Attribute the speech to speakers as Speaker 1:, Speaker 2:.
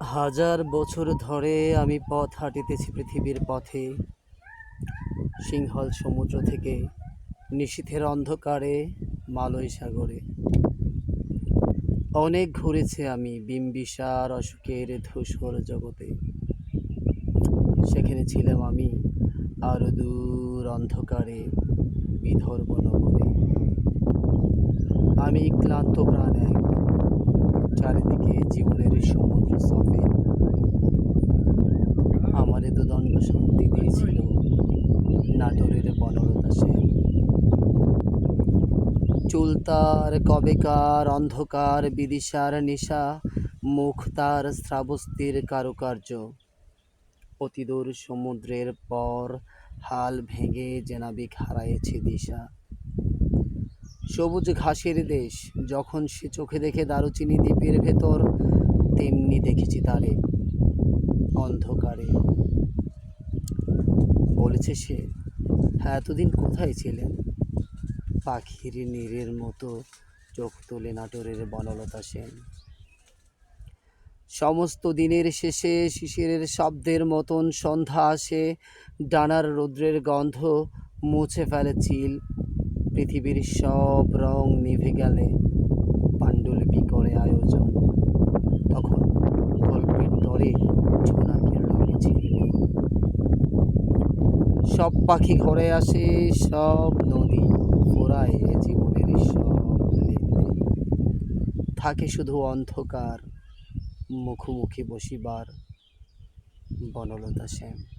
Speaker 1: হাজার বছর ধরে আমি পথ হাঁটিতেছি পৃথিবীর পথে। সিংহল সমুদ্র থেকে নিশীথের অন্ধকারে মালয় সাগরে অনেক ঘুরেছি আমি বিম্বিসার অশোকের ধূসর জগতে। সেখানে ছিলাম আমি আরও দূর অন্ধকারে বিদর্ভ নগরে। আমি ক্লান্ত প্রাণ এক চারিদিকে জীবনের শান্তি দিয়েছিল। নাটোরের বনলতা সেন। কবেকার, অন্ধকার, বিদিশার নিশা, মুখ তার শ্রাবস্তির কারুকার্য। অতিদূর সমুদ্রের পর হাল ভেঙে জেনাবিক হারাইছে দিশা। সবুজ ঘাসের দেশ, যখন সে চোখে দেখে দারুচিনি দ্বীপের ভেতর, তেমনি দেখেছি তারে অন্ধকারে বলেছে সে। হ্যাঁ এতদিন কোথায় ছিলেন পাখির নীরের মতো চোখ তোলে নাটোরের বনলতা সেন। সমস্ত দিনের শেষে শিশিরের শব্দের মতন সন্ধ্যা আসে, ডানার রৌদ্রের গন্ধ মুছে ফেলে চিল। পৃথিবীর সব রং নিভে গেলে। সব পাখি ঘরে আসে, সব নদী ফোরায় জীবনের সব থাকে শুধু অন্ধকার, মুখোমুখি বসিবার বনলতা সেন।